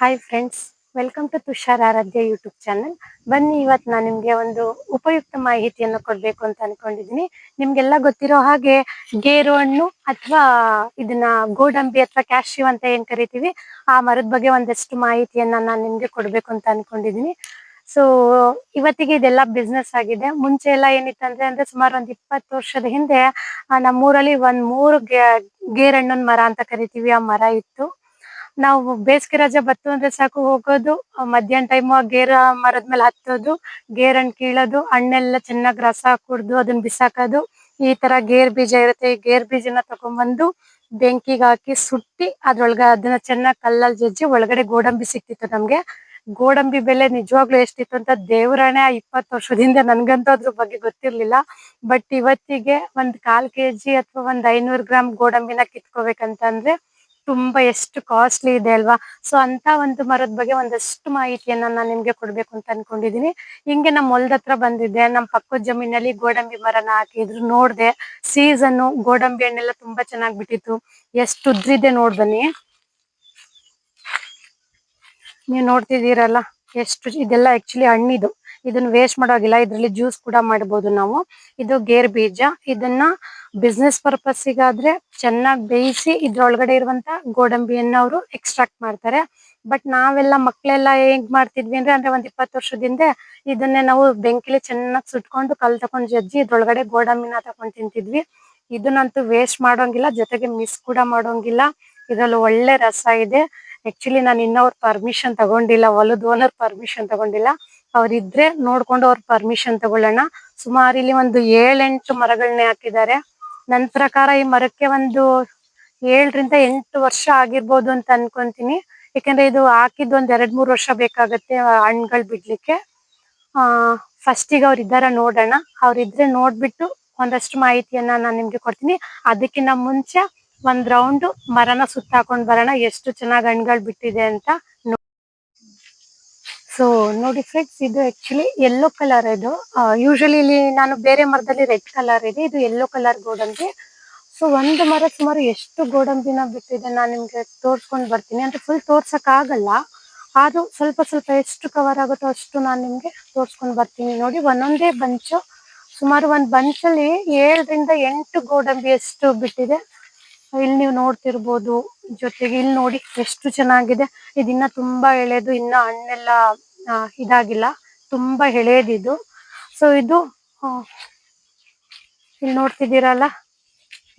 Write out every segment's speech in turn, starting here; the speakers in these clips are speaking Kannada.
Hi friends welcome to Tushar Aradhya YouTube channel ಬನ್ನಿ ಇವತ್ತು ನಾನು ನಿಮಗೆ ಒಂದು ಉಪಯುಕ್ತ ಮಾಹಿತಿಯನ್ನು ಕೊಡಬೇಕು ಅಂತ ಅನ್ಕೊಂಡಿದ್ದೀನಿ ನಿಮಗೆಲ್ಲ ಗೊತ್ತಿರೋ ಹಾಗೆ ಗೇರು ಹಣ್ಣು ಅಥವಾ ಇದನ್ನ ಗೋಡಂಬಿ ಅಥವಾ ಕ್ಯಾಶ್ಯೂ ಅಂತ ಏನ್ ಕರಿತೀವಿ, ಆ ಮರದ ಬಗ್ಗೆ ಒಂದಷ್ಟು ಮಾಹಿತಿಯನ್ನ ನಾನು ನಿಮ್ಗೆ ಕೊಡಬೇಕು ಅಂತ ಅನ್ಕೊಂಡಿದ್ದೀನಿ ಸೊ ಇವತ್ತಿಗೆ ಇದೆಲ್ಲ ಬಿಸ್ನೆಸ್ ಆಗಿದೆ. ಮುಂಚೆ ಎಲ್ಲ ಏನಿತ್ತಂದ್ರೆ ಅಂದ್ರೆ ಸುಮಾರು ಒಂದ್ ಇಪ್ಪತ್ತು ವರ್ಷದ ಹಿಂದೆ ನಮ್ಮೂರಲ್ಲಿ ಒಂದ್ ಮೂರು ಗೇರ್ ಮರ ಅಂತ ಕರಿತೀವಿ. ಆ ಮರ ಇತ್ತು. ನಾವು ಬೇಸಿಗೆ ರಜೆ ಬತ್ತು ಅಂದ್ರೆ ಸಾಕು, ಹೋಗೋದು ಮಧ್ಯಾಹ್ನ ಟೈಮ್ ಗೇರ ಮರದ ಮೇಲೆ ಹತ್ತೋದು ಗೇರ್ ಹಣ್ಣು ಕೀಳೋದು, ಹಣ್ಣೆಲ್ಲ ಚೆನ್ನಾಗಿ ರಸ ಕುಡ್ದು ಅದನ್ನ ಬಿಸಾಕೋದು, ಈ ತರ ಗೇರ್ ಬೀಜ ಇರುತ್ತೆ, ಈ ಗೇರ್ ಬೀಜನ ತಗೊಂಡ್ಬಂದು ಬೆಂಕಿಗೆ ಹಾಕಿ ಸುಟ್ಟಿ ಅದ್ರೊಳಗೆ ಅದನ್ನ ಚೆನ್ನಾಗಿ ಕಲ್ಲಲ್ಲಿ ಜಜ್ಜಿ ಒಳಗಡೆ ಗೋಡಂಬಿ ಸಿಕ್ತಿತ್ತು ನಮ್ಗೆ. ಗೋಡಂಬಿ ಬೆಲೆ ನಿಜವಾಗ್ಲೂ ಎಷ್ಟಿತ್ತು ಅಂತ ದೇವರಾಣೆ ಇಪ್ಪತ್ತು ವರ್ಷದಿಂದ ನನ್ಗಂತೂ ಅದ್ರ ಬಗ್ಗೆ ಗೊತ್ತಿರ್ಲಿಲ್ಲ. ಬಟ್ ಇವತ್ತಿಗೆ ಒಂದ್ ಕಾಲ್ ಕೆಜಿ ಅಥವಾ ಒಂದ್ ಐನೂರು ಗ್ರಾಮ್ ಗೋಡಂಬಿನ ಕಿತ್ಕೋಬೇಕಂತಂದ್ರೆ ತುಂಬಾ ಎಷ್ಟು ಕಾಸ್ಟ್ಲಿ ಇದೆ ಅಲ್ವಾ? ಸೊ ಅಂತ ಒಂದು ಮರದ ಬಗ್ಗೆ ಒಂದಷ್ಟು ಮಾಹಿತಿಯನ್ನ ನಾನು ನಿಮ್ಗೆ ಕೊಡ್ಬೇಕು ಅಂತ ಅನ್ಕೊಂಡಿದೀನಿ. ಹಿಂಗೆ ನಮ್ಮ ಹೊಲ್ದ ಹತ್ರ ಬಂದಿದ್ದೆ. ನಮ್ಮ ಪಕ್ಕದ ಜಮೀನಲ್ಲಿ ಗೋಡಂಬಿ ಮರನ ಹಾಕಿದ್ರು. ನೋಡ್ದೆ ಸೀಸನ್ ಗೋಡಂಬಿ ಹಣ್ಣೆಲ್ಲ ತುಂಬಾ ಚೆನ್ನಾಗ್ ಬಿಟ್ಟಿತ್ತು. ಎಷ್ಟು ಉದ್ರಿದೆ ನೋಡ್ ಬನ್ನಿ. ನೀವು ನೋಡ್ತಿದ್ದೀರಲ್ಲ, ಎಷ್ಟು ಇದೆಲ್ಲ ಆಕ್ಚುಲಿ ಹಣ್ಣಿದು. ಇದನ್ನ ವೇಸ್ಟ್ ಮಾಡೋಗಿಲ್ಲ ಇದ್ರಲ್ಲಿ ಜ್ಯೂಸ್ ಕೂಡ ಮಾಡಬಹುದು ನಾವು. ಇದು ಗೇರ್ ಬೀಜ. ಇದನ್ನ ಬಿಸ್ನೆಸ್ ಪರ್ಪಸ್ಸಿಗಾದ್ರೆ ಚೆನ್ನಾಗಿ ಬೇಯಿಸಿ ಇದ್ರೊಳಗಡೆ ಇರುವಂತ ಗೋಡಂಬಿಯನ್ನ ಅವರು ಎಕ್ಸ್ಟ್ರಾಕ್ಟ್ ಮಾಡ್ತಾರೆ. ಬಟ್ ನಾವೆಲ್ಲ ಮಕ್ಕಳೆಲ್ಲ ಹೆಂಗ್ ಮಾಡ್ತಿದ್ವಿ ಅಂದ್ರೆ ಅಂದ್ರೆ ಒಂದ್ ಇಪ್ಪತ್ತು ವರ್ಷದಿಂದ ಇದನ್ನೇ ನಾವು ಬೆಂಕಿಲಿ ಚೆನ್ನಾಗಿ ಸುಟ್ಕೊಂಡು ಕಲ್ ತಕೊಂಡ್ ಜಜ್ಜಿ ಇದ್ರೊಳಗಡೆ ಗೋಡಂಬಿನ ತಕೊಂಡ್ ತಿಂತಿದ್ವಿ. ಇದನ್ನಂತೂ ವೇಸ್ಟ್ ಮಾಡೋಂಗಿಲ್ಲ, ಜೊತೆಗೆ ಮಿಸ್ ಕೂಡ ಮಾಡೋಂಗಿಲ್ಲ. ಇದ್ರಲ್ಲಿ ಒಳ್ಳೆ ರಸ ಇದೆ. ಆಕ್ಚುಲಿ ನಾನು ಇನ್ನವ್ರ ಪರ್ಮಿಷನ್ ತಗೊಂಡಿಲ್ಲ, ಹೊಲದ ಓನರ್ ಪರ್ಮಿಷನ್ ತಗೊಂಡಿಲ್ಲ. ಅವ್ರಿದ್ರೆ ನೋಡ್ಕೊಂಡು ಅವ್ರ ಪರ್ಮಿಷನ್ ತಗೊಳ್ಳೋಣ. ಸುಮಾರು ಇಲ್ಲಿ ಒಂದು ಏಳೆಂಟು ಮರಗಳನ್ನೇ ಹಾಕಿದ್ದಾರೆ. ನನ್ ಪ್ರಕಾರ ಈ ಮರಕ್ಕೆ ಒಂದು ಏಳರಿಂದ ಎಂಟು ವರ್ಷ ಆಗಿರ್ಬೋದು ಅಂತ ಅನ್ಕೊಂತೀನಿ. ಯಾಕಂದ್ರೆ ಇದು ಹಾಕಿದ್ ಒಂದ್ ಎರಡ್ ಮೂರ್ ವರ್ಷ ಬೇಕಾಗತ್ತೆ ಹಣ್ಗಳು ಬಿಡ್ಲಿಕ್ಕೆ. ಆ ಫಸ್ಟಿಗೆ ಅವ್ರು ಇದ್ದಾರ ನೋಡೋಣ. ಅವ್ರಿದ್ರೆ ನೋಡ್ಬಿಟ್ಟು ಒಂದಷ್ಟು ಮಾಹಿತಿಯನ್ನ ನಾನು ನಿಮ್ಗೆ ಕೊಡ್ತೀನಿ. ಅದಕ್ಕಿಂತ ಮುಂಚೆ ಒಂದ್ ರೌಂಡ್ ಮರನ ಸುತ್ತಾಕೊಂಡ್ ಬರೋಣ. ಎಷ್ಟು ಚೆನ್ನಾಗಿ ಹಣ್ಗಳು ಬಿಟ್ಟಿದೆ ಅಂತ ಸೊ ನೋಡಿ ಫ್ರೆಂಡ್ಸ್ ಇದು ಆಕ್ಚುಲಿ ಯೆಲ್ಲೋ ಕಲರ್ ಇದು. ಯೂಶಲಿ ಇಲ್ಲಿ ನಾನು ಬೇರೆ ಮರದಲ್ಲಿ ರೆಡ್ ಕಲರ್ ಇದೆ. ಇದು ಯೆಲ್ಲೋ ಕಲರ್ ಗೋಡಂಬಿ. ಸೊ ಒಂದು ಮರ ಸುಮಾರು ಎಷ್ಟು ಗೋಡಂಬಿನ ಬಿಟ್ಟಿದೆ ನಾನು ನಿಮ್ಗೆ ತೋರ್ಸ್ಕೊಂಡು ಬರ್ತೀನಿ. ಅಂದ್ರೆ ಫುಲ್ ತೋರ್ಸಕ್ ಆಗಲ್ಲ ಆದ್ರೂ ಸ್ವಲ್ಪ ಸ್ವಲ್ಪ ಎಷ್ಟು ಕವರ್ ಆಗುತ್ತೋ ಅಷ್ಟು ನಾನು ನಿಮ್ಗೆ ತೋರ್ಸ್ಕೊಂಡು ಬರ್ತೀನಿ ನೋಡಿ. ಒಂದೊಂದೇ ಬಂಚು ಸುಮಾರು ಒಂದ್ ಬಂಚಲ್ಲಿ ಏಳರಿಂದ ಎಂಟು ಗೋಡಂಬಿ ಎಷ್ಟು ಬಿಟ್ಟಿದೆ. ಇಲ್ಲಿ ನೀವು ನೋಡ್ತಿರ್ಬೋದು, ಜೊತೆಗೆ ಇಲ್ಲಿ ನೋಡಿ ಎಷ್ಟು ಚೆನ್ನಾಗಿದೆ. ಇದಿನ್ನ ತುಂಬಾ ಎಳೆದು, ಇನ್ನ ಹಣ್ಣೆಲ್ಲ ಇದಾಗಿಲ್ಲ. ತುಂಬಾ ಎಳೆಯದಿದು ಸೊ ಇದು ಇಲ್ಲಿ ನೋಡ್ತಿದ್ದೀರಲ್ಲ,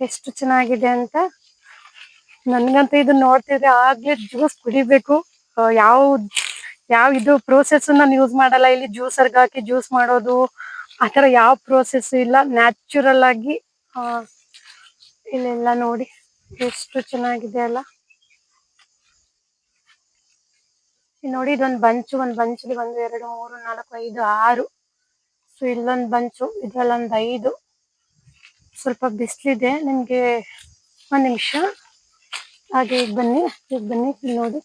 ಎಷ್ಟು ಚೆನ್ನಾಗಿದೆ ಅಂತ. ನನ್ಗಂತೂ ಇದು ನೋಡ್ತಿದ್ರೆ ಆಗ್ಲೇ ಜ್ಯೂಸ್ ಕುಡಿಬೇಕು. ಯಾವ ಯಾವ ಇದು ಪ್ರೋಸೆಸ್ ನಾನು ಯೂಸ್ ಮಾಡಲ್ಲ. ಇಲ್ಲಿ ಜ್ಯೂಸರ್ಗೆ ಹಾಕಿ ಜ್ಯೂಸ್ ಮಾಡೋದು ಆತರ ಯಾವ ಪ್ರೋಸೆಸ್ ಇಲ್ಲ. ನ್ಯಾಚುರಲ್ ಆಗಿ ಇಲ್ಲೆಲ್ಲ ನೋಡಿ. ಎಷ್ಟು ಚೆನ್ನಾಗಿದೆ ಅಲ್ಲ? ನೋಡಿ ಇದೊಂದ್ ಬಂಚು, ಒಂದ್ ಬಂಚಲ್ಲಿ ಒಂದು ಎರಡು, ಮೂರು, ನಾಲ್ಕು, ಐದು, ಆರು. ಸೊ ಇಲ್ಲೊಂದ್ ಬಂಚು, ಇದ್ರಲ್ಲೊಂದ್ ಐದು. ಸ್ವಲ್ಪ ಬಿಸಿಲಿದೆ, ನಿಮ್ಗೆ ಒಂದ್ ನಿಮಿಷ. ಹಾಗೆ ಈಗ ಬನ್ನಿ ಈಗ ಬನ್ನಿ, ಇಲ್ಲಿ ನೋಡಿ.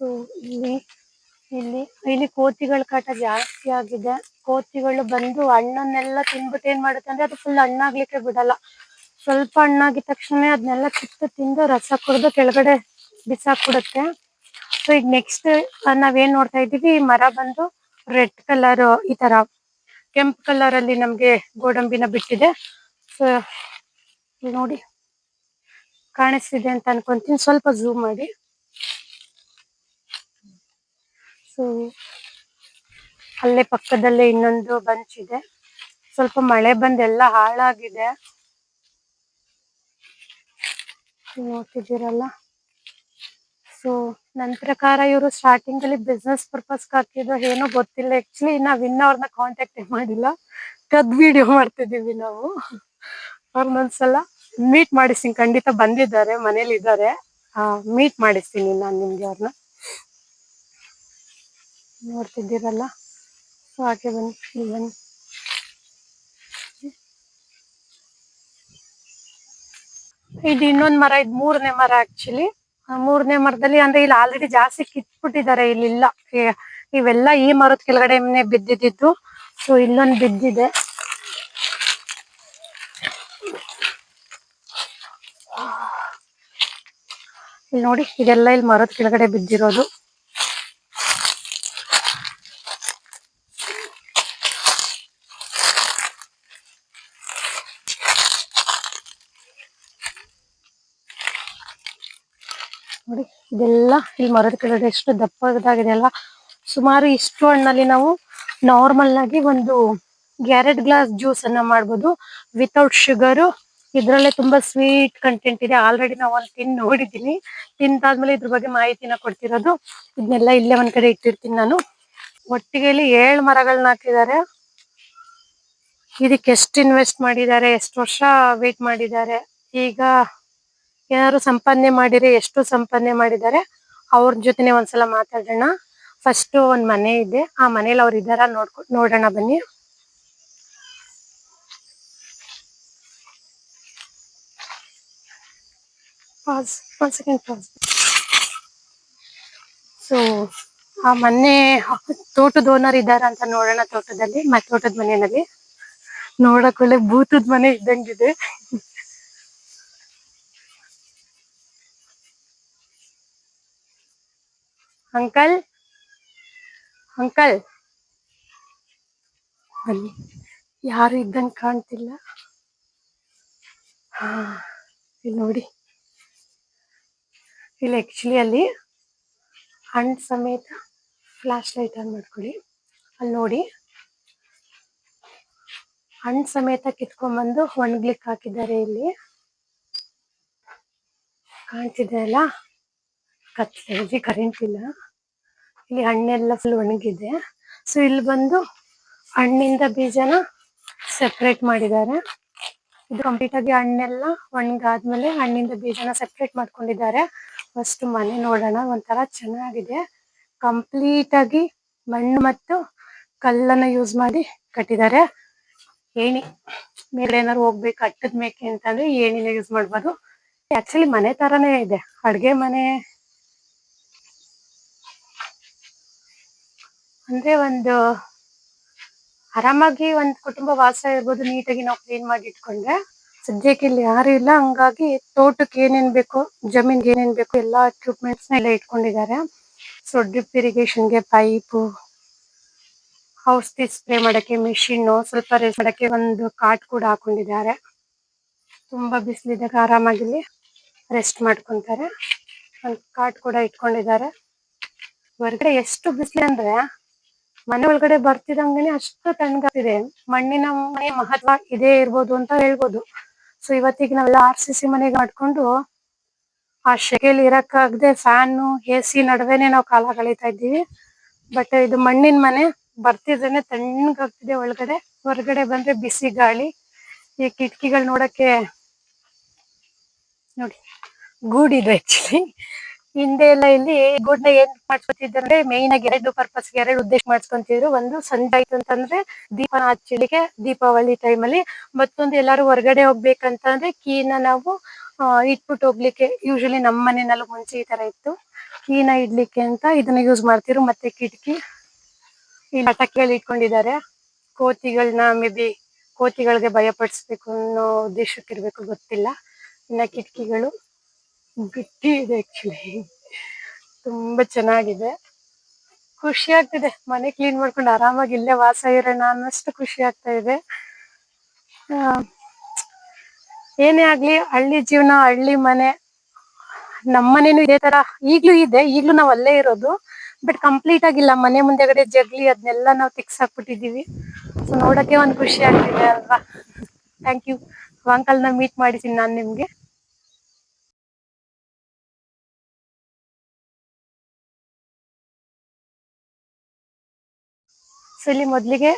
ಸೊ ಇಲ್ಲಿ ಇಲ್ಲಿ ಇಲ್ಲಿ ಕೋತಿಗಳ ಕಾಟ ಜಾಸ್ತಿ ಆಗಿದೆ. ಕೋತಿಗಳು ಬಂದು ಹಣ್ಣನ್ನೆಲ್ಲ ತಿನ್ಬಿಟ್ಟು ಏನ್ ಮಾಡುತ್ತೆ ಅಂದ್ರೆ ಅದು ಫುಲ್ ಹಣ್ಣಾಗ್ಲಿಕ್ಕೆ ಬಿಡಲ್ಲ. ಸ್ವಲ್ಪ ಹಣ್ಣಾಗಿದ ತಕ್ಷಣ ಅದನ್ನೆಲ್ಲ ಕಿತ್ತು ತಿಂದು ರಸ ಕುಡಿದು ಕೆಳಗಡೆ ಬಿಸಾಕ್ಬಿಡುತ್ತೆ. ಸೊ ಈಗ ನೆಕ್ಸ್ಟ್ ನಾವೇನ್ ನೋಡ್ತಾ ಇದೀವಿ ಮರ ಬಂದು ರೆಡ್ ಕಲರ್ ಈ ತರ ಕೆಂಪು ಕಲರ್ ಅಲ್ಲಿ ನಮ್ಗೆ ಗೋಡಂಬಿನ ಬಿಟ್ಟಿದೆ. ಸೊ ನೋಡಿ, ಕಾಣಿಸ್ತಿದೆ ಅಂತ ಅನ್ಕೊಂತೀನಿ. ಸ್ವಲ್ಪ ಝೂಮ್ ಮಾಡಿ. ಸೊ ಅಲ್ಲೇ ಪಕ್ಕದಲ್ಲೇ ಇನ್ನೊಂದು ಬಂಚ್ ಇದೆ. ಸ್ವಲ್ಪ ಮಳೆ ಬಂದೆಲ್ಲ ಹಾಳಾಗಿದೆ. ನೋಡ್ತಿದ್ದೀರಲ್ಲ? ಸೊ ನನ್ನ ಪ್ರಕಾರ ಇವರು ಸ್ಟಾರ್ಟಿಂಗ್ ಅಲ್ಲಿ ಬಿಸ್ನೆಸ್ ಪರ್ಪಸ್ ಹಾಕಿದ್ರು ಏನೋ ಗೊತ್ತಿಲ್ಲ. ಆಕ್ಚುಲಿ ನಾವ್ ಇನ್ನವ್ರನ್ನ ಕಾಂಟ್ಯಾಕ್ಟ್ ಮಾಡಿಲ್ಲ. ಕದ್ ವಿಡಿಯೋ ಮಾಡ್ತಿದ್ದೀವಿ ನಾವು. ಅವ್ರನ್ನೊಂದ್ಸಲ ಮೀಟ್ ಮಾಡಿಸ್ತೀನಿ. ಖಂಡಿತ ಬಂದಿದ್ದಾರೆ, ಮನೇಲಿ ಇದ್ದಾರೆ. ಮೀಟ್ ಮಾಡಿಸ್ತೀನಿ ನಾನು ನಿಮ್ಗೆ ಅವ್ರನ್ನ. ನೋಡ್ತಿದ್ದೀರಲ್ಲ? ಸೊ ಹಾಗೆ ಬನ್ನಿ ಬನ್ನಿ. ಇದು ಇನ್ನೊಂದ್ ಮರ, ಇದು ಮೂರನೇ ಮರ ಆಕ್ಚುಲಿ ಮೂರನೇ ಮರದಲ್ಲಿ ಅಂದ್ರೆ ಇಲ್ಲಿ ಆಲ್ರೆಡಿ ಜಾಸ್ತಿ ಕಿತ್ಬಿಟ್ಟಿದ್ದಾರೆ ಇಲ್ಲಿ ಇಲ್ಲ ಇವೆಲ್ಲ ಈ ಮರದ ಕೆಳಗಡೆ ಬಿದ್ದಿದ್ದು. ಸೊ ಇಲ್ಲೊಂದ್ ಬಿದ್ದಿದೆ. ಇಲ್ಲಿ ನೋಡಿ, ಇದೆಲ್ಲ ಇಲ್ಲಿ ಮರದ ಕೆಳಗಡೆ ಬಿದ್ದಿರೋದು ನೋಡಿ ಇದೆಲ್ಲ ಇಲ್ಲಿ ಮರದ ಕೆಳಗಡೆ ಎಷ್ಟು ದಪ್ಪದಾಗಿದೆಯಲ್ಲ, ಸುಮಾರು ಇಷ್ಟು ಹಣ್ಣಲ್ಲಿ ನಾವು ನಾರ್ಮಲ್ ಆಗಿ ಒಂದು ಗ್ಯಾರೆಟ್ ಗ್ಲಾಸ್ ಜ್ಯೂಸ್ ಅನ್ನ ಮಾಡ್ಬೋದು. ವಿತೌಟ್ ಶುಗರು ಇದ್ರಲ್ಲೇ ತುಂಬಾ ಸ್ವೀಟ್ ಕಂಟೆಂಟ್ ಇದೆ. ಆಲ್ರೆಡಿ ನಾವು ಒಂದು ತಿನ್ ನೋಡಿದ್ದೀನಿ. ತಿಂತಾದ್ಮೇಲೆ ಇದ್ರ ಬಗ್ಗೆ ಮಾಹಿತಿನ ಕೊಡ್ತಿರೋದು. ಇದನ್ನೆಲ್ಲ ಇಲ್ಲೇ ಒಂದ್ ಕಡೆ ಇಟ್ಟಿರ್ತೀನಿ ನಾನು. ಒಟ್ಟಿಗೆಯಲ್ಲಿ ಏಳು ಮರಗಳನ್ನ ಹಾಕಿದ್ದಾರೆ. ಇದಕ್ಕೆ ಎಷ್ಟು ಇನ್ವೆಸ್ಟ್ ಮಾಡಿದ್ದಾರೆ, ಎಷ್ಟು ವರ್ಷ ವೇಟ್ ಮಾಡಿದ್ದಾರೆ. ಈಗ ಏನಾದ್ರು ಸಂಪಾದನೆ ಮಾಡಿರಿ ಎಷ್ಟು ಸಂಪಾದನೆ ಮಾಡಿದ್ದಾರೆ, ಅವ್ರ ಜೊತೆನೆ ಒಂದ್ಸಲ ಮಾತಾಡೋಣ. ಫಸ್ಟ್ ಒಂದ್ ಮನೆ ಇದೆ, ಆ ಮನೇಲಿ ಅವ್ರು ಇದಾರ ನೋಡ್ಕೊ, ನೋಡೋಣ ಬನ್ನಿ. ಪಾಸ್ ಸೆಕೆಂಡ್ ಸೊ ಆ ಮನೆ, ತೋಟದ ಓನರ್ ಇದಾರ ಅಂತ ನೋಡೋಣ ತೋಟದಲ್ಲಿ ತೋಟದ ಮನೆಯಲ್ಲಿ. ನೋಡಕ್ ಒಳ್ಳೆ ಭೂತದ ಮನೆ ಇದ್ದಂಗಿದೆ. ಅಂಕಲ್? ಅಂಕಲ್? ಅಲ್ಲಿ ಯಾರು ಇದ್ದಂಗೆ ಕಾಣ್ತಿಲ್ಲ. ಹಾ, ಇಲ್ಲಿ ನೋಡಿ. ಇಲ್ಲಿ ಆಕ್ಚುಲಿ ಅಲ್ಲಿ ಹಣ್ಣು ಸಮೇತ ಫ್ಲಾಶ್ ಲೈಟ್ ಆನ್ ಮಾಡ್ಕೊಳ್ಳಿ. ಅಲ್ಲಿ ನೋಡಿ. ಹಣ್ಣು ಸಮೇತ ಕಿತ್ಕೊಂಡ್ಬಂದು ಒಣಗ್ಲಿಕ್ಕೆ ಹಾಕಿದ್ದಾರೆ ಇಲ್ಲಿ. ಕಾಣ್ತಿದೆ ಅಲ್ಲ? ಕತ್ಲೆ ಕರೆಂಟ್ ಇಲ್ಲ. ಇಲ್ಲಿ ಹಣ್ಣೆಲ್ಲ ಫುಲ್ ಒಣಗಿದೆ. ಸೊ ಇಲ್ಲಿ ಬಂದು ಹಣ್ಣಿಂದ ಬೀಜನ ಸೆಪರೇಟ್ ಮಾಡಿದ್ದಾರೆ. ಇದು ಕಂಪ್ಲೀಟ್ ಆಗಿ ಹಣ್ಣೆಲ್ಲ ಒಣಗಾದ್ಮೇಲೆ ಹಣ್ಣಿಂದ ಬೀಜನ ಸೆಪ್ರೇಟ್ ಮಾಡ್ಕೊಂಡಿದ್ದಾರೆ. ಫಸ್ಟ್ ಮನೆ ನೋಡೋಣ, ಒಂಥರ ಚೆನ್ನಾಗಿದೆ. ಕಂಪ್ಲೀಟ್ ಆಗಿ ಮಣ್ಣು ಮತ್ತು ಕಲ್ಲನ್ನ ಯೂಸ್ ಮಾಡಿ ಕಟ್ಟಿದ್ದಾರೆ. ಏಣಿ ಮೇಲೆ ಏನಾದ್ರು ಹೋಗ್ಬೇಕು, ಅಟ್ಟದ ಮೇಕೆ ಅಂತಂದ್ರೆ ಏಣಿನ ಯೂಸ್ ಮಾಡ್ಬೋದು. ಆಕ್ಚುಲಿ ಮನೆ ತರಾನೇ ಇದೆ. ಅಡ್ಗೆ ಮನೆ ಅಂದ್ರೆ ಒಂದು ಆರಾಮಾಗಿ ಒಂದ್ ಕುಟುಂಬ ವಾಸ ಇರ್ಬೋದು, ನೀಟಾಗಿ ನಾವು ಕ್ಲೀನ್ ಮಾಡಿ ಇಟ್ಕೊಂಡ್ರೆ. ಸದ್ಯಕ್ಕೆ ಇಲ್ಲಿ ಯಾರು ಇಲ್ಲ, ಹಂಗಾಗಿ ತೋಟಕ್ಕೆ ಏನೇನ್ ಬೇಕು, ಜಮೀನ್ಗೆ ಏನೇನ್ ಬೇಕು ಎಲ್ಲಾ ಎಕ್ವಿಪ್ಮೆಂಟ್ಸ್ ಎಲ್ಲ ಇಟ್ಕೊಂಡಿದ್ದಾರೆ. ಸೊ ಡ್ರಿಪ್ ಇರಿಗೇಷನ್ಗೆ ಪೈಪು ಔಷಧಿ ಸ್ಪ್ರೇ ಮಾಡಕ್ಕೆ ಮಿಷಿನ್ ಸ್ವಲ್ಪ ರೇಸ್ ಮಾಡಕ್ಕೆ ಒಂದು ಕಾಟ್ ಕೂಡ ಹಾಕೊಂಡಿದ್ದಾರೆ. ತುಂಬಾ ಬಿಸಿಲಿದಾಗ ಆರಾಮಾಗಿ ಇಲ್ಲಿ ರೆಸ್ಟ್ ಮಾಡ್ಕೊಂತಾರೆ. ಒಂದು ಕಾಟ್ ಕೂಡ ಇಟ್ಕೊಂಡಿದ್ದಾರೆ. ಹೊರಗಡೆ ಎಷ್ಟು ಬಿಸಿಲು ಅಂದ್ರೆ ಮನೆ ಒಳಗಡೆ ಬರ್ತಿದಂಗೆ ಅಷ್ಟು ತಣ್ಣಗಾಗ್ತಿದೆ. ಮಣ್ಣಿನ ಮನೆ ಮಹತ್ವ ಇದೇ ಇರ್ಬೋದು ಅಂತ ಹೇಳ್ಬೋದು. ಸೊ ಇವತ್ತಿಗೆ ನಾವೆಲ್ಲ ಆರ್ ಸಿ ಸಿ ಮನೆಗೆ ಮಾಡ್ಕೊಂಡು ಆ ಶೆಕೆಲಿ ಇರಕ್ಕಾಗದೆ ಫ್ಯಾನು ಎ ಸಿ ನಡುವೆನೆ ನಾವು ಕಾಲ ಕಳೀತಾ ಇದ್ದೀವಿ. ಬಟ್ ಇದು ಮಣ್ಣಿನ ಮನೆ, ಬರ್ತಿದ್ರೇನೆ ತಣ್ಣಗಾಗ್ತಿದೆ ಒಳಗಡೆ. ಹೊರಗಡೆ ಬಂದ್ರೆ ಬಿಸಿ ಗಾಳಿ. ಈ ಕಿಟಕಿಗಳು ನೋಡಕ್ಕೆ ನೋಡಿ, ಗೂಡಿದೆ ಆಕ್ಚುಲಿ ಹಿಂದೆ ಎಲ್ಲ ಇಲ್ಲಿ ಗೂಡ್ನ ಏನ್ ಮಾಡ್ಕೊತಿದ್ರೆ ಮೇನ್ ಆಗಿ ಎರಡು ಪರ್ಪಸ್ ಎರಡು ಉದ್ದೇಶ ಮಾಡ್ಸ್ಕೊಂತಿದ್ರು. ಒಂದು ಸಂಜೆ ಆಯ್ತು ಅಂತಂದ್ರೆ ದೀಪ ಹಚ್ಚಲಿಕ್ಕೆ ದೀಪಾವಳಿ ಟೈಮ್ ಅಲ್ಲಿ. ಮತ್ತೊಂದು ಎಲ್ಲಾರು ಹೊರಗಡೆ ಹೋಗ್ಬೇಕಂತಂದ್ರೆ ಕೀನ ನಾವು ಇಟ್ಬಿಟ್ಟು ಹೋಗ್ಲಿಕ್ಕೆ ಯೂಶಲಿ ನಮ್ಮ ಮನೆಯಲ್ಲೂ ಮುಂಚೆ ಈ ತರ ಇತ್ತು. ಕೀನ ಇಡ್ಲಿಕ್ಕೆ ಅಂತ ಇದನ್ನ ಯೂಸ್ ಮಾಡ್ತಿರು ಮತ್ತೆ ಕಿಟಕಿ, ಈ ಪಟಾಕಿಗಳು ಇಟ್ಕೊಂಡಿದ್ದಾರೆ. ಕೋತಿಗಳನ್ನ ಮೇ ಬಿ ಕೋತಿಗಳಿಗೆ ಭಯ ಪಡಿಸ್ಬೇಕು ಅನ್ನೋ ಉದ್ದೇಶಕ್ಕಿರ್ಬೇಕು, ಗೊತ್ತಿಲ್ಲ. ಇನ್ನ ಕಿಟಕಿಗಳು. ಗಟ್ಟಿ ಇದೆ ಆಕ್ಚುಲಿ ತುಂಬಾ ಚೆನ್ನಾಗಿದೆ. ಖುಷಿ ಆಗ್ತಿದೆ. ಮನೆ ಕ್ಲೀನ್ ಮಾಡ್ಕೊಂಡು ಆರಾಮಾಗಿ ಇಲ್ಲೇ ವಾಸ ಇರೋಣ ಅನ್ನೋಷ್ಟು ಖುಷಿ ಆಗ್ತಾ ಇದೆ. ಏನೇ ಆಗ್ಲಿ ಹಳ್ಳಿ ಜೀವನ, ಹಳ್ಳಿ ಮನೆ ನಮ್ಮನೇನು ಇದೇ ತರ ಈಗ್ಲೂ ಇದೆ. ಈಗ್ಲೂ ನಾವ್ ಅಲ್ಲೇ ಇರೋದು. ಬಟ್ ಕಂಪ್ಲೀಟ್ ಆಗಿಲ್ಲ ಮನೆ ಮುಂದೆಗಡೆ ಜಗ್ಲಿ ಅದನ್ನೆಲ್ಲ ನಾವು ತಿಕ್ಸ್ ಹಾಕ್ಬಿಟ್ಟಿದೀವಿ ಸೊ ನೋಡಕ್ಕೆ ಒಂದ್ ಖುಷಿ ಆಗ್ತಿದೆ ಅಲ್ವಾ? ಥ್ಯಾಂಕ್ ಯು ಅಂಕಲ್ನ ಮೀಟ್ ಮಾಡಿದ್ದೀನಿ ನಾನ್ ನಿಮ್ಗೆ. ಸೊ ಮೊದಲಿಗೆ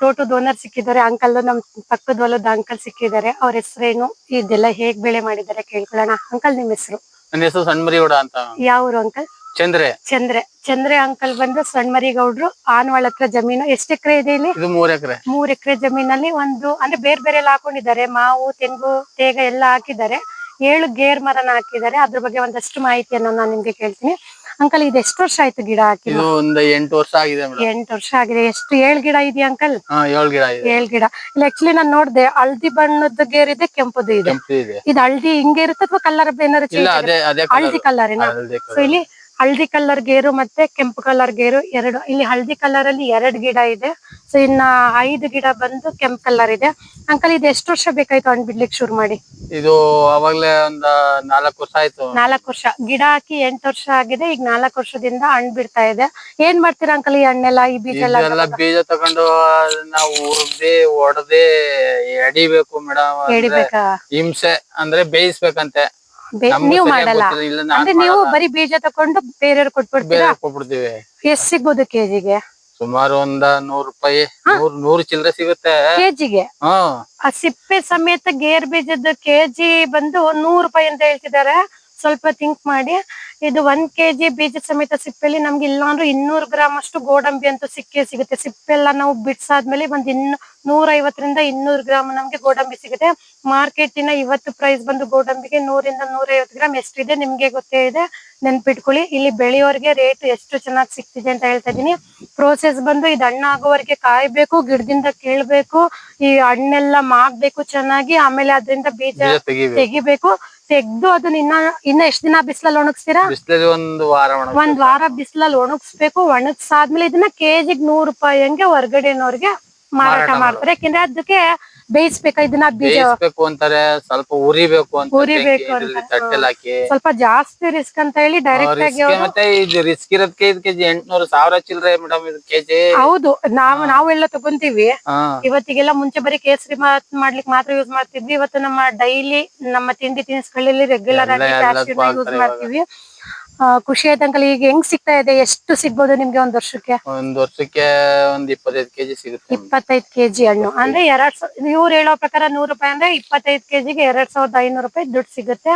ತೋಟದ ಓನರ್ ಸಿಕ್ಕಿದ್ದಾರೆ. ಅಂಕಲ್ ನಮ್ ಪಕ್ಕದ ಹೊಲದ ಅಂಕಲ್ ಸಿಕ್ಕಿದ್ದಾರೆ. ಅವ್ರ ಹೆಸರೇನು? ಇದೆಲ್ಲ ಹೇಗ್ ಬೆಳೆ ಮಾಡಿದ್ದಾರೆ ಕೇಳ್ಕೊಳ್ಳೋಣ. ಅಂಕಲ್ ನಿಮ್ ಹೆಸರು? ನನ್ನ ಹೆಸರು ಸಣ್ಮರಿಗೌಡ ಅಂತ. ಯಾವ ಅಂಕಲ್ ಚಂದ್ರೆ. ಚಂದ್ರೆ. ಚಂದ್ರೆ ಅಂಕಲ್ ಬಂದು ಸಣ್ಮರಿಗೌಡ್ರು ಆನ್ವಾಳ ಹತ್ರ ಜಮೀನು. ಎಷ್ಟ್ ಎಕರೆ ಇದೆ ಇಲ್ಲಿ? ಇದು ಮೂರ್ ಎಕರೆ. ಮೂರ್ ಎಕರೆ ಜಮೀನಲ್ಲಿ ಒಂದು ಅಂದ್ರೆ ಬೇರೆ ಬೇರೆ ಎಲ್ಲ ಹಾಕೊಂಡಿದ್ದಾರೆ. ಮಾವು ತೆಂಗು ತೇಗ ಎಲ್ಲ ಹಾಕಿದ್ದಾರೆ. ಏಳು ಗೇರ್ ಮರನ ಹಾಕಿದ್ದಾರೆ. ಅದ್ರ ಬಗ್ಗೆ ಒಂದಷ್ಟು ಮಾಹಿತಿಯನ್ನ ನಾನು ನಿಮ್ಗೆ ಕೇಳ್ತೀನಿ. ಅಂಕಲ್ ಇದು ಎಷ್ಟು ವರ್ಷ ಆಯ್ತು ಗಿಡ ಹಾಕಿ ಇದು ಒಂದು ಎಂಟು ವರ್ಷ ಆಗಿದೆ ಮೇಡಮ್. ಎಂಟು ವರ್ಷ ಆಗಿದೆ. ಎಷ್ಟು ಏಳ್ ಗಿಡ ಇದೆಯಾ ಅಂಕಲ್? ಹಾ ಏಳು ಗಿಡ ಇದೆ. ಏಳ್ ಗಿಡ. ಇಲ್ಲ ಆಕ್ಚುಲಿ ನಾನ್ ನೋಡ್ದೆ ಹಳದಿ ಬಣ್ಣದ ಗೇರ್ ಇದೆ ಕೆಂಪುದು ಇದೆ. ಕೆಂಪು ಇದೆ. ಇದು ಹಳದಿ ಹಿಂಗೆ ಇರುತ್ತೆ ಅಥವಾ ಕಲರ್ ಏನಾದ್ರು ಇಲ್ಲ change ಅದೇ ಅದೇ ಹಳದಿ ಕಲರ್ ಹಳದಿ ಸೊ ಇಲ್ಲಿ ಹಳದಿ ಕಲರ್ ಗೇರು ಮತ್ತೆ ಕೆಂಪು ಕಲರ್ ಗೇರು ಎರಡು. ಇಲ್ಲಿ ಹಳದಿ ಕಲರ್ ಅಲ್ಲಿ ಎರಡು ಗಿಡ ಇದೆ. ಸೊ ಇನ್ನ ಐದು ಗಿಡ ಬಂದು ಕೆಂಪು ಕಲರ್ ಇದೆ. ಅಂಕಲ್ ಇದು ಎಷ್ಟು ವರ್ಷ ಬೇಕಾಯ್ತು ಹಣ್ಣು ಬಿಡ್ಲಿಕ್ಕೆ ಶುರು ಮಾಡಿ? ಇದು ಅವಾಗ್ಲೇ ಒಂದ್ ನಾಲ್ಕು ವರ್ಷ ಆಯ್ತು. ನಾಲ್ಕು ವರ್ಷ. ಗಿಡ ಹಾಕಿ ಎಂಟು ವರ್ಷ ಆಗಿದೆ. ಈಗ ನಾಲ್ಕು ವರ್ಷದಿಂದ ಹಣ್ಣು ಬಿಡ್ತಾ ಇದೆ. ಏನ್ ಮಾಡ್ತೀರಾ ಅಂಕಲ್ ಈ ಹಣ್ಣೆಲ್ಲ ಈ ಬೀಜ ಎಲ್ಲ ಇದೆಲ್ಲ ಬೀಜ ತಗೊಂಡು ನಾವು ಉರ್ದಿ ಒಡದಿ ಎಡಿಬೇಕು ಮೇಡಮ್ ಎಡಿಬೇಕಾ? ಹಿಂಸೆ ಅಂದ್ರೆ ಬೇಯಿಸ್ಬೇಕಂತೆ. ನೀವು ಮಾಡಲ್ಲ. ಅಂದ್ರೆ ನೀವು. ಬರೀ ಬೀಜ ತಕೊಂಡು ಬೇರೆಯವ್ರು ಕೊಟ್ಬಿಡ್ತೀರಾ? ಬೇರೆ ಕೊಟ್ಬಿಡ್ತೀವಿ. ಎಷ್ಟ್ ಸಿಗ್ಬೋದು ಕೆಜಿಗೆ? ಸುಮಾರು ಒಂದ ನೂರ್ ರೂಪಾಯಿ. ನೂರ್ ನೂರು ಚಿಲ್ಲರೆ ಸಿಗುತ್ತೆ. ಕೆಜಿಗೆ? ಆ ಸಿಪ್ಪೆ ಸಮೇತ ಗೇರ್ ಬೀಜದ ಕೆಜಿ ಬಂದು ನೂರು ರೂಪಾಯಿ ಅಂತ ಹೇಳ್ತಿದ್ದಾರೆ. ಸ್ವಲ್ಪ ಥಿಂಕ್ ಮಾಡಿ ಇದು ಒಂದ್ ಕೆಜಿ ಬೀಜ ಸಮೇತ ಸಿಪ್ಪೆಲಿ ನಮ್ಗೆ ಇಲ್ಲಾಂದ್ರೂ ಇನ್ನೂರು ಗ್ರಾಮ್ ಅಷ್ಟು ಗೋಡಂಬಿ ಅಂತೂ ಸಿಕ್ಕೇ ಸಿಗುತ್ತೆ. ಸಿಪ್ಪೆಲ್ಲ ನಾವು ಬಿಡ್ಸಾದ್ಮೇಲೆ ಒಂದ್ ಇನ್ನು ನೂರ ಐವತ್ತರಿಂದ ಇನ್ನೂರು ಗ್ರಾಮ್ ನಮ್ಗೆ ಗೋಡಂಬಿ ಸಿಗುತ್ತೆ. ಮಾರ್ಕೆಟಿನ ಇವತ್ತು ಪ್ರೈಸ್ ಬಂದು ಗೋಡಂಬಿಗೆ ನೂರಿಂದ ನೂರ ಐವತ್ತು ಗ್ರಾಮ್ ಎಷ್ಟಿದೆ ನಿಮ್ಗೆ ಗೊತ್ತೇ ಇದೆ. ನೆನ್ಪಿಟ್ಕೊಳ್ಳಿ ಇಲ್ಲಿ ಬೆಳೆಯೋರಿಗೆ ರೇಟ್ ಎಷ್ಟು ಚೆನ್ನಾಗಿ ಸಿಗ್ತಿದೆ ಅಂತ ಹೇಳ್ತಾ ಇದೀನಿ ಪ್ರೋಸೆಸ್ ಬಂದು ಇದು ಹಣ್ಣಾಗೋವರೆಗೆ ಕಾಯ್ಬೇಕು ಗಿಡದಿಂದ ಕೀಳ್ಬೇಕು ಈ ಹಣ್ಣೆಲ್ಲ ಮಾಗ್ಬೇಕು ಚೆನ್ನಾಗಿ ಆಮೇಲೆ ಅದರಿಂದ ಬೀಜ ತೆಗಿಬೇಕು. ತೆಗ್ದು ಅದನ್ನ ಇನ್ನ ಇನ್ನ ಎಷ್ಟ್ ದಿನ ಬಿಸಿಲಲ್ಲಿ ಒಣಗಿಸ್ತೀರಾ? ಬಿಸ್ಲಲ್ಲಿ ಒಂದು ವಾರ. ಒಂದ್ ವಾರ ಬಿಸಿಲಲ್ಲಿ ಒಣಗಿಸ್ಬೇಕು. ಒಣಗಿಸಾದ್ಮೇಲೆ ಇದನ್ನ ಕೆಜಿಗ್ ನೂರ್ ರೂಪಾಯಿ ಹಂಗೆ ಹೊರ್ಗಡೆನವ್ರಿಗೆ ಮಾರಾಟ ಮಾಡ್ತಾರೆ. ಯಾಕಂದ್ರೆ ಅದಕ್ಕೆ ಬೇಯಿಸ್ಬೇಕು? ಇದನ್ನ ಬೀಜ ಬೇಯಿಸ್ಬೇಕು ಅಂತಾರೆ ಸ್ವಲ್ಪ ಉರಿಬೇಕು ಅಂತ ಉರಿಬೇಕು ಬೆಂಕಿ ಅಂತ. ತಟ್ಟೆಲ್ ಹಾಕಿ. ಸ್ವಲ್ಪ ಜಾಸ್ತಿ ರಿಸ್ಕ್ ಅಂತ ಹೇಳಿ ಡೈರೆಕ್ಟ್ ಆಗಿ ಅವ್ರು ಮತ್ತೆ ಇದು ರಿಸ್ಕ್ ಇರೋದಕ್ಕೆ ಇದಕ್ಕೆ ಎಂಟ್ನೂರು ಸಾವಿರ ಚಿಲ್ಲರೆ ಮೇಡಮ್ ಇದು ಕೆಜಿ. ಹೌದು ನಾವು ನಾವೆಲ್ಲ ತಗೊಂತೀವಿ. ಹಾ. ಇವತ್ತಿಗೆಲ್ಲ ಮುಂಚೆ ಬರೀ ಕೇಸರಿ ಮಾತ್ ಮಾಡ್ಲಿಕ್ಕೆ ಮಾತ್ರ ಯೂಸ್ ಮಾಡ್ತಿದ್ವಿ. ಇವತ್ತು ನಮ್ಮ ಡೈಲಿ ನಮ್ಮ ತಿಂಡಿ ತಿನಿಸುಗಳಲ್ಲಿ ರೆಗ್ಯುಲರ್ ಆಗಿ ಯೂಸ್ ಹಾಕ್ತಾರೆ ಮಾಡ್ತೀವಿ. ಖುಷಿ ಆಯ್ತು ಅಂಕಲ್. ಈಗ ಹೆಂಗ್ ಸಿಗ್ತಾ ಇದೆ? ಎಷ್ಟು ಸಿಗ್ಬೋದು ನಿಮ್ಗೆ ಒಂದ್ ವರ್ಷಕ್ಕೆ? ಒಂದ್ ವರ್ಷಕ್ಕೆ ಒಂದ್ ಇಪ್ಪತ್ತೈದು ಕೆಜಿ ಸಿಗುತ್ತೆ ಇಪ್ಪತ್ತೈದು ಕೆಜಿ ಹಣ್ಣು. ಅಂದ್ರೆ ಎರಡ್ ಇವ್ರು ಹೇಳೋ ಪ್ರಕಾರ ನೂರು ರೂಪಾಯಿ ಅಂದ್ರೆ ಇಪ್ಪತ್ತೈದು ಕೆಜಿಗೆ ಎರಡ್ ಸಾವಿರದ ಐನೂರು ರೂಪಾಯಿ ದುಡ್ಡು ಸಿಗುತ್ತೆ.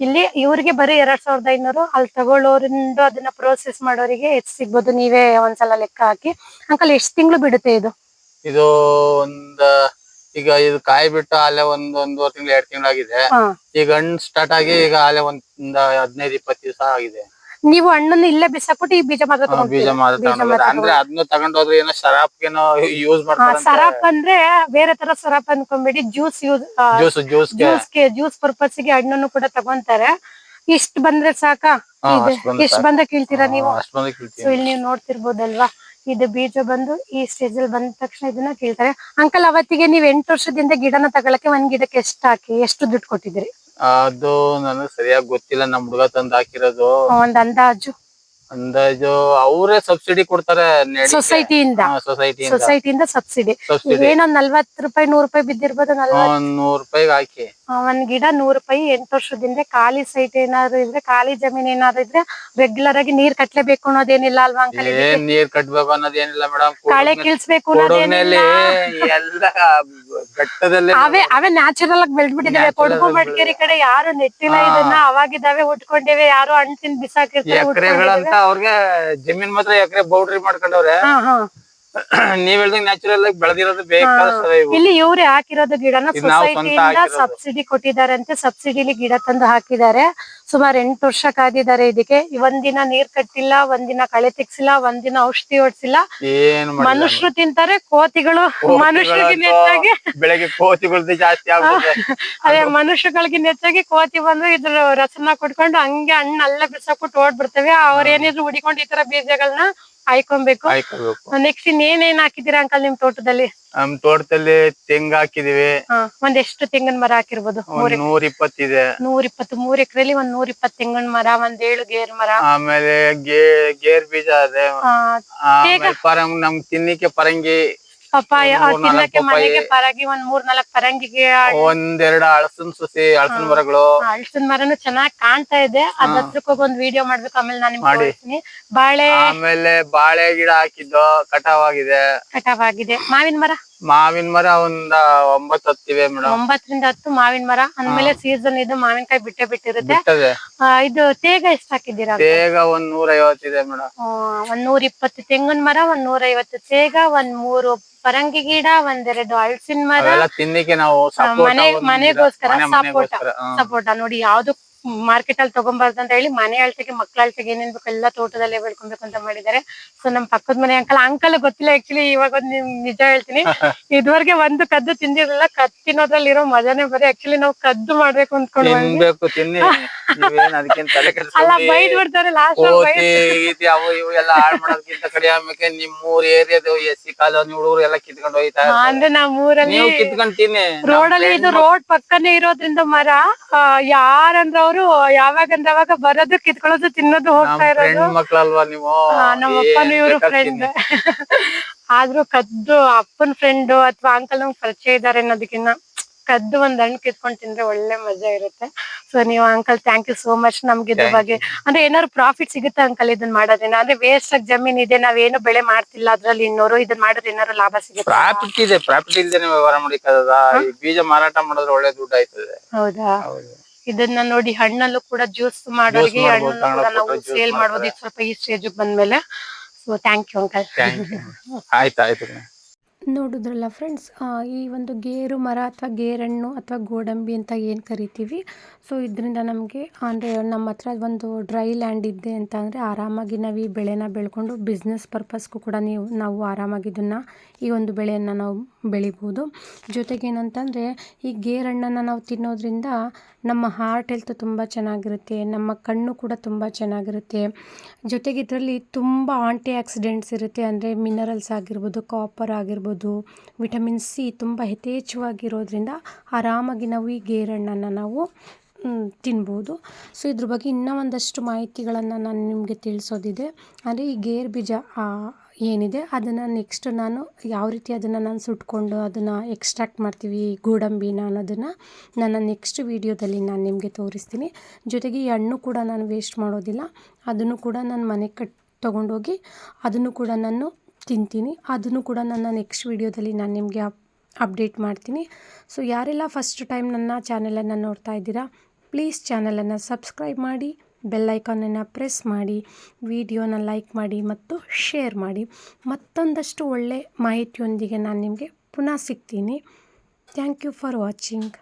ಇಲ್ಲಿ ಇವ್ರಿಗೆ ಬರೀ ಎರಡ್ ಸಾವಿರದ ಐನೂರು. ಅಲ್ಲಿ ತಗೊಳ್ಳೋರಿಂದ ಅದನ್ನ ಪ್ರೋಸೆಸ್ ಮಾಡೋರಿಗೆ ಎಷ್ಟು ಸಿಗ್ಬೋದು? ನೀವೇ ಒಂದ್ಸಲ ಲೆಕ್ಕ ಹಾಕಿ. ಅಂಕಲ್ ಎಷ್ಟು ತಿಂಗಳು ಬಿಡುತ್ತೆ ಇದು? ಇದು ಒಂದ್ ಈಗ ಇದು ಕಾಯಿ ಬಿಟ್ಟು ಅಲ್ಲೇ ಒಂದ್ ಒಂದೂವರೆ ತಿಂಗಳು ಎರಡ್ ತಿಂಗಳು ಆಗಿದೆ. ಈಗ ಹಣ್ಣು ಸ್ಟಾರ್ಟ್ ಆಗಿ ಈಗ ಅಲ್ಲೇ ಒಂದ್ ಹದಿನೈದು ಇಪ್ಪತ್ತು ದಿವಸ ಆಗಿದೆ. ನೀವು ಹಣ್ಣನ್ನು ಇಲ್ಲೇ ಬಿಸಾಕ್ಬಿಟ್ಟು ಈ ಬೀಜ ಮಾತ್ರ ಬೀಜ ತಗೊಂಡ್ತೀರಾ? ಮಾತ್ರ ತಗೊಂಡ್ ಮಾತ್ರ ಅಂದ್ರೆ ಅದನ್ನ ತಗೊಂಡೋದ್ರೆ ಏನೋ ಶರಾಬ್ಗೇನೋ ಯೂಸ್ ಹಾ, ಮಾಡ್ತಾರೆ ಸರಪ್ ಅಂದ್ರೆ ಬೇರೆ ತರ ಸರಾಪ್ ಅನ್ಕೊಂಬೇಡಿ ಜ್ಯೂಸ್ ಯೂಸ್ ಜ್ಯೂಸ್ ಜ್ಯೂಸ್ಗೆ ಜ್ಯೂಸ್ಗೆ ಜ್ಯೂಸ್ ಪರ್ಪಸ್ಗೆ ಹಣ್ಣನ್ನು ಕೂಡ ತಗೊಂತಾರೆ. ಇಷ್ಟ ಬಂದ್ರೆ ಸಾಕಾ? ಹಾ, ಇದು ಅಷ್ಟ್ ಬಂದ್ರೆ ಎಷ್ಟ್ ಬಂದ ಕೇಳ್ತೀರಾ ನೀವು? ಅಷ್ಟು ಬಂದು ಸೊ ಕೀಳ್ತೀವಿ ಇಲ್ಲಿ ನೀವು ನೋಡ್ತಿರ್ಬೋದಲ್ವಾ? ಇದು ಬೀಜ ಬಂದು ಈ ಸ್ಟೇಜ್ ಅಲ್ಲಿ ಬಂದ ತಕ್ಷಣ ಇದನ್ನ ಕೇಳ್ತಾರೆ. ಅಂಕಲ್ ಅವತ್ತಿಗೆ ನೀವ್ ಎಂಟು ವರ್ಷದಿಂದ ಗಿಡನ ತಗೊಳಕ್ಕೆ ಒಂದ್ ಗಿಡಕ್ಕೆ ಎಷ್ಟು ಹಾಕಿ ಎಷ್ಟು ದುಡ್ಡು ಕೊಟ್ಟಿದ್ರಿ ಅದು ನನಗೆ ಸರಿಯಾಗಿ ಗೊತ್ತಿಲ್ಲ. ನಮ್ ಹುಡುಗ ತಂದ್ ಹಾಕಿರೋದು. ಒಂದ್ ಅಂದಾಜು? ಅಂದಾಜು ಅವರೇ ಸಬ್ಸಿಡಿ ಕೊಡ್ತಾರೆ ಸೊಸೈಟಿಯಿಂದ ಸೊಸೈಟಿಯಿಂದ ಸೊಸೈಟಿಯಿಂದ ಸಬ್ಸಿಡಿ. ಏನೊಂದ್ ನಲ್ವತ್ ರೂಪಾಯಿ ನೂರ್ ರೂಪಾಯಿ ಬಿದ್ದಿರ್ಬೋದು ನಲ್ವತ್ ಒಂದ್ ನೂರ್ ರೂಪಾಯಿಗೆ ಹಾಕಿ. ಒಂದ್ ಗಿಡ ನೂರ್ ರೂಪಾಯಿ ಎಂಟು ವರ್ಷದಿಂದ ಖಾಲಿ ಸೈಟ್ ಏನಾದ್ರು ಇದ್ರೆ ಖಾಲಿ ಜಮೀನ್ ಏನಾದ್ರು ಇದ್ರೆ ರೆಗ್ಯುಲರ್ ಆಗಿ ನೀರ್ ಕಟ್ಲೇಬೇಕು ಅನ್ನೋದೇನಿಲ್ಲ ಅಲ್ವಾ ಅಂಕಲ್ ಏನ್ ನೀರ್ ಕಟ್ಬೇಕು ಅನ್ನೋದೇನಿಲ್ಲ ಮೇಡಮ್ ಕಳೆ ಕೀಳ್ಸ್ಬೇಕು ಅನ್ನೋದೇನಿಲ್ಲ. ಎಲ್ಲ ಅವೇ ಅವೇ ನ್ಯಾಚುರಲ್ ಆಗಿ ಬೆಳ್ದ್ಬಿಟ್ಟಿದಾವೆ. ಕೊಡಗು ಮಡಿಕೇರಿ ಕಡೆ ಯಾರು ನೆಟ್ಟಿಲ್ಲ. ಇದನ್ನ. ಅವಾಗಿದಾವೆ ಉಟ್ಕೊಂಡಿವೆ ಯಾರು ಹಣ್ಣು ತಿಂದ್ ಬಿಸಾಕಿರ್ತಾರೆ ಎಕರೆಗಳಂತ ಅವ್ರಿಗೆ ಜಮೀನ್ ಮಾತ್ರ ಎಕರೆ ಬೌಂಡ್ರಿ ಮಾಡ್ಕೊಂಡವ್ರೆ. ನೀವ್ ಹೇಳ್ದಂಗ್ ನ್ಯಾಚುರಲ್ ಆಗಿ ಬೆಳೆದಿರೋದು ಇಲ್ಲಿ ಇವ್ರೆ ಹಾಕಿರೋದು ಗಿಡನ ಸೊಸೈಟಿಯಿಂದ ಸಬ್ಸಿಡಿ ಕೊಟ್ಟಿದ್ದಾರೆ ಕೊಟ್ಟಿದಾರಂತೆ. ಸಬ್ಸಿಡಿಲಿ ಗಿಡ ತಂದು ಹಾಕಿದ್ದಾರೆ. ಸುಮಾರು ಎಂಟು ವರ್ಷ ಕಾದಿದ್ದಾರೆ ಇದಕ್ಕೆ ಒಂದಿನ ನೀರ್ ಕಟ್ಟಿಲ್ಲ ಒಂದಿನ ಕಳೆ ತೆಗ್ಸಿಲ್ಲ ಒಂದಿನ ಔಷಧಿ ಹೊಡ್ಸಿಲ್ಲ. ಮನುಷ್ಯರು ತಿಂತಾರೆ ಕೋತಿಗಳು ಕೋತಿಗಳಂತೂ ಮನುಷ್ಯರಿಗೆ ಹೆಚ್ಚಾಗಿ ಬೆಳಗ್ಗೆ ಜಾಸ್ತಿ ಅದೇ ಮನುಷ್ಯಗಳಿಗೆ ಹೆಚ್ಚಾಗಿ ಕೋತಿ ಬಂದು ಇದ್ರ ರಚನಾ ಕುಡ್ಕೊಂಡು ಹಂಗೆ ಹಣ್ಣು ಅಲ್ಲೇ ಬಿಸಾಕ್ಬಿಟ್ಟು ಓಡ್ಬಿಡ್ತವೆ. ಅವ್ರ ಏನಿದ್ರು ಹುಡಿಕೊಂಡು ಈ ತರ ಬೀಜಗಳನ್ನ ಹಾಯ್ಕೋಬೇಕು ನೆಕ್ಸ್ಟ್ ಇನ್ನೇನೇನ್ ಹಾಕಿದೀರಾ ಅಂಕಲ್ ನಿಮ್ ತೋಟದಲ್ಲಿ? ನಮ್ ತೋಟದಲ್ಲಿ ತೆಂಗ್ ಹಾಕಿದೀವಿ. ಹಾ ಒಂದೆಷ್ಟು ತೆಂಗಿನ ಮರ ಹಾಕಿರ್ಬೋದು? ಒಂದ್ ನೂರ್ ಇಪ್ಪತ್ತಿದೆ ನೂರ್ ಇಪ್ಪತ್ತು ಮೂರ್ ಎಕರೆಲಿ ಒಂದ್ ನೂರ್ ಇಪ್ಪತ್ ತೆಂಗಿನ ಮರ ಒಂದ್ ಏಳು ಗೇರ್ ಮರ. ಆಮೇಲೆ ಗೇ ಗೇರ್ ಬೀಜ ಅದೇ. ಆ, ಆಮೇಲೆ ಪರಂಗ್ ನಮ್ ತಿನ್ನಿಕ್ಕೆ ಪರಂಗಿ ಪಪ್ಪಾಯ ತಿನ್ನಕ್ಕೆ ಮನೆಗೆ ಪರಾಗಿ ಒಂದ್ ಮೂರ್ ನಾಲ್ಕ್ ಪರಂಗಿಗೆ ಒಂದೆರಡು ಅಳಸನ್ ಸುಸಿ ಅಳಸನ್ ಮರಗಳು. ಅಳಸನ್ ಮರನು ಚೆನ್ನಾಗ್ ಕಾಣ್ತಾ ಇದೆ. ಅದ್ ಹತ್ರಕ್ ಹೋಗಿ ಒಂದ್ ವಿಡಿಯೋ ಮಾಡ್ಬೇಕು. ಆಮೇಲೆ ನಾನು ನಿಮ್ಗೆ ಬಾಳೆ ಆಮೇಲೆ ಬಾಳೆ ಗಿಡ ಹಾಕಿದ್ದು ಕಟಾವ್ ಆಗಿದೆ ಕಟಾವ್ ಆಗಿದೆ ಮಾವಿನ ಮರ? ಮಾವಿನ ಮರ ಒಂದ ಒಂಬತ್ ಹತ್ತಿವೆ ಮೇಡಮ್. ಒಂಬತ್ತರಿಂದ ಹತ್ತು ಮಾವಿನ ಮರ. ಅಂದ್ಮೇಲೆ ಸೀಸನ್ ಇದು ಮಾವಿನಕಾಯಿ ಬಿಟ್ಟೆ ಬಿಟ್ಟಿರುತ್ತೆ. ಬಿಟ್ಟದೆ. ಆ, ಇದು ತೇಗ ಎಷ್ಟ್ ಹಾಕಿದ್ದೀರಾ ಬೇಗ ಒಂದ್ ನೂರ ಐವತ್ತಿದೆ ಮೇಡಮ್. ಆ, ಒಂದ್ ನೂರ ಇಪ್ಪತ್ತು ತೆಂಗಿನ ಮರ ಒಂದ್ ನೂರ ಐವತ್ತು ತೇಗ ಒಂದ್ ಮೂರು ಪರಂಗಿ ಗಿಡ ಒಂದೆರಡು ಹಲಸಿನ ಮರ. ಅವೆಲ್ಲ ತಿನ್ನಿಕ್ಕೆ ನಾವು ಸಪೋಟ ಮನೆ ಮನೆಗೋಸ್ಕರ ಮನೆ ಸಪೋಟ ಸಪೋಟ ನೋಡಿ ಯಾವ್ದು ಮಾರ್ಕೆಟ್ ಅಲ್ಲಿ ತಗೊಂಬಾರ್ದು ಅಂತ ಹೇಳಿ ಮನೆ ಅಳತೆಗೆ ಮಕ್ಳ ಅಳತೆಗೆ ಏನೇನ್ ಬೇಕು ಎಲ್ಲ ತೋಟದಲ್ಲೇ ಬೆಳ್ಕೊಬೇಕು ಅಂತ ಮಾಡಿದ್ದಾರೆ. ಸೊ ನಮ್ ಪಕ್ಕದ ಮನೆ ಅಂಕಲ್ ಅಂಕಲ್ ಗೊತ್ತಿಲ್ಲ ಆಕ್ಚುಲಿ ಇವಾಗ ಒಂದ್ ನಿಮ್ ನಿಜ ಹೇಳ್ತೀನಿ. ಇದುವರೆಗೆ ಒಂದು ಕದ್ದು ತಿಂದಿರಲಿಲ್ಲ. ಕದ್ದು ತಿನ್ನೋದ್ರಲ್ಲಿ ಇರೋ ಮಜಾನೇ ಬರೀ ಆಕ್ಚುಲಿ ನಾವು ಕದ್ದು ಮಾಡ್ಬೇಕು. ತಿನ್ನಿ. ನೀವೇನ್ ಅದಕ್ಕಿಂತ ತಲೆ ಅಲ್ಲ ಕೆಡಿಸ್ಕೊಂಡಿ ಬಿಡ್ತಾರೆ ಲಾಸ್ಟ್ ಕೋತಿ ಗೀತಿ ಅವು ಇವು ಎಲ್ಲ ಹಾಳ್ ಮಾಡೋದಕ್ಕಿಂತ ಕಡೆ ಆಮೇಲೆ ನಿಮ್ಮೂರ್ ಏರಿಯಾದ ಎಸ್ ಸಿ ಕಾಲೋನಿ ಹುಡುಗರು ಎಲ್ಲ ಕಿತ್ಕೊಂಡು ಹೋಯ್ತಾ. ಅಂದ್ರೆ ನಮ್ಮ ಊರಲ್ಲಿ ನೀವು ಕಿತ್ಕೊಂಡ್ ತಿನ್ನಿ ರೋಡ್ ಅಲ್ಲಿ ಇದು ರೋಡ್ ಪಕ್ಕನೇ ಇರೋದ್ರಿಂದ ಮರ ಯಾರಂದ್ರ ಅವರು ಯಾವಾಗಂದ್ರ ಅವಾಗ ಬರೋದು ಕಿತ್ಕೊಳ್ಳೋದು ತಿನ್ನೋದು ಹೋಗ್ತಾ ಇರೋದು. ಮಕ್ಳಲ್ವಾ ನೀವು? ನಮ್ಮಪ್ಪನು ನಮ್ಮ ಅಪ್ಪನು ಏನ್ ಇವ್ರು ಫ್ರೆಂಡ್ ಆದ್ರೂ ಕದ್ದು ಅಪ್ಪನ್ ಫ್ರೆಂಡ್ ಅಥವಾ ಅಂಕಲ್ ನಮ್ಗೆ ಪರಿಚಯ ಇದಾರೆ ಅನ್ನೋದಕ್ಕಿಂತ ಕದ್ದು ಒಂದ್ ಹಣ್ಣು ಕಿತ್ಕೊಂಡ್ ತಿಂದ್ರೆ ಒಳ್ಳೆ ಮಜಾ ಇರುತ್ತೆ. ಸೊ ನೀವು uncle thank you so much ನಮ್ಗೆ ಇದ್ರ ಬಗ್ಗೆ ಅಂದ್ರೆ ಏನಾದ್ರು ಪ್ರಾಫಿಟ್ ಸಿಗುತ್ತೆ ಅಂಕಲ್ ಇದನ್ನ ಮಾಡೋದ್ರಿಂದ? ಅಂದ್ರೆ ವೇಸ್ಟ್ ಆಗಿ ಜಮೀನ್ ಇದೆ ನಾವೇನು ಬೆಳೆ ಮಾಡ್ತಿಲ್ಲ ಅದ್ರಲ್ಲಿ ಇನ್ನೋರು ಇದನ್ನ ಮಾಡಿದ್ರೆ ಏನಾದ್ರು ಲಾಭ ಸಿಗುತ್ತೆ? ಪ್ರಾಫಿಟ್ ಇದೆ ಪ್ರಾಫಿಟ್ ಇಲ್ದೇನೆ ವ್ಯವಹಾರ ಮಾಡಿಕದ ಬೀಜ ಮಾರಾಟ ಮಾಡಿದ್ರೆ ಒಳ್ಳೆ ದುಡ್ಡು ಆಯ್ತದೆ. ಹೌದಾ? ಇದನ್ನ ನೋಡಿ ಹಣ್ಣಲ್ಲೂ ಕೂಡ ಜ್ಯೂಸ್ ಮಾಡೋರಿಗೆ ಹಣ್ಣು ನಾವು ಸೇಲ್ ಮಾಡ್ಬೋದು. ಈಗ ಸ್ವಲ್ಪ ಈ ಸ್ಟೇಜ್ ಬಂದ್ಮೇಲೆ. ಸೊ ಥ್ಯಾಂಕ್ ಯು ಅಂಕಲ್ ಆಯ್ತು ಆಯ್ತು. ನೋಡಿದ್ರಲ್ಲ ಫ್ರೆಂಡ್ಸ್ ಈ ಒಂದು ಗೇರು ಮರ ಅಥವಾ ಗೇರಣ್ಣು ಅಥವಾ ಗೋಡಂಬಿ ಅಂತ ಏನು ಕರಿತೀವಿ? ಸೊ ಇದರಿಂದ ನಮಗೆ ಅಂದರೆ ನಮ್ಮ ಹತ್ರ ಒಂದು ಡ್ರೈ ಲ್ಯಾಂಡ್ ಇದೆ ಅಂತ ಅಂದರೆ ಆರಾಮಾಗಿ ನಾವು ಈ ಬೆಳೆನ ಬೆಳ್ಕೊಂಡು ಬಿಸ್ನೆಸ್ ಪರ್ಪಸ್ಗೂ ಕೂಡ ನೀವು, ನಾವು ಆರಾಮಾಗಿ ಇದನ್ನು, ಈ ಒಂದು ಬೆಳೆಯನ್ನು ನಾವು ಬೆಳಿಬೋದು. ಜೊತೆಗೆ ಏನಂತಂದರೆ ಈ ಗೇರಣ್ಣನ್ನು ನಾವು ತಿನ್ನೋದ್ರಿಂದ ನಮ್ಮ ಹಾರ್ಟ್ ಹೆಲ್ತ್ ತುಂಬ ಚೆನ್ನಾಗಿರುತ್ತೆ, ನಮ್ಮ ಕಣ್ಣು ಕೂಡ ತುಂಬ ಚೆನ್ನಾಗಿರುತ್ತೆ. ಜೊತೆಗೆ ಇದರಲ್ಲಿ ತುಂಬ ಆಂಟಿ ಆಕ್ಸಿಡೆಂಟ್ಸ್ ಇರುತ್ತೆ, ಅಂದರೆ ಮಿನರಲ್ಸ್ ಆಗಿರ್ಬೋದು ಕಾಪರ್ ಆಗಿರ್ಬೋದು ವಿಟಮಿನ್ ಸಿ ತುಂಬ ಯಥೇಚ್ಛವಾಗಿರೋದ್ರಿಂದ ಆರಾಮಾಗಿ ನಾವು ಈ ಗೇರಣ್ಣನ್ನು ನಾವು ತಿನ್ಬೋದು. ಸೊ, ಇದ್ರ ಬಗ್ಗೆ ಇನ್ನೂ ಒಂದಷ್ಟು ಮಾಹಿತಿಗಳನ್ನು ನಾನು ನಿಮಗೆ ತಿಳಿಸೋದಿದೆ. ಅಂದರೆ ಈ ಗೇರು ಬೀಜ ಏನಿದೆ, ಅದನ್ನು ನೆಕ್ಸ್ಟ್ ನಾನು ಯಾವ ರೀತಿ ಅದನ್ನು ನಾನು ಸುಟ್ಕೊಂಡು ಅದನ್ನು ಎಕ್ಸ್ಟ್ರಾಕ್ಟ್ ಮಾಡ್ತೀವಿ ಗೋಡಂಬಿನ ಅನ್ನೋದನ್ನು ನನ್ನ ನೆಕ್ಸ್ಟ್ ವೀಡಿಯೋದಲ್ಲಿ ನಾನು ನಿಮಗೆ ತೋರಿಸ್ತೀನಿ. ಜೊತೆಗೆ ಈ ಹಣ್ಣು ಕೂಡ ನಾನು ವೇಸ್ಟ್ ಮಾಡೋದಿಲ್ಲ. ಅದನ್ನು ಕೂಡ ನಾನು ಮನೆಗೆ ಕಟ್ ತೊಗೊಂಡೋಗಿ ಅದನ್ನು ಕೂಡ ನಾನು ತಿಂತೀನಿ. ಅದನ್ನು ಕೂಡ ನನ್ನ ನೆಕ್ಸ್ಟ್ ವೀಡಿಯೋದಲ್ಲಿ ನಾನು ನಿಮಗೆ ಅಪ್ ಅಪ್ಡೇಟ್ ಮಾಡ್ತೀನಿ. ಸೊ ಯಾರೆಲ್ಲ ಫಸ್ಟ್ ಟೈಮ್ ನನ್ನ ಚಾನಲನ್ನು ನೋಡ್ತಾ ಇದ್ದೀರಾ ಪ್ಲೀಸ್ ಚಾನಲನ್ನು ಸಬ್ಸ್ಕ್ರೈಬ್ ಮಾಡಿ ಬೆಲ್ಲೈಕಾನನ್ನು ಪ್ರೆಸ್ ಮಾಡಿ ವಿಡಿಯೋನ ಲೈಕ್ ಮಾಡಿ ಮತ್ತು ಶೇರ್ ಮಾಡಿ. ಮತ್ತೊಂದಷ್ಟು ಒಳ್ಳೆ ಮಾಹಿತಿಯೊಂದಿಗೆ ನಾನು ನಿಮಗೆ ಪುನಃ ಸಿಗ್ತೀನಿ. Thank you for watching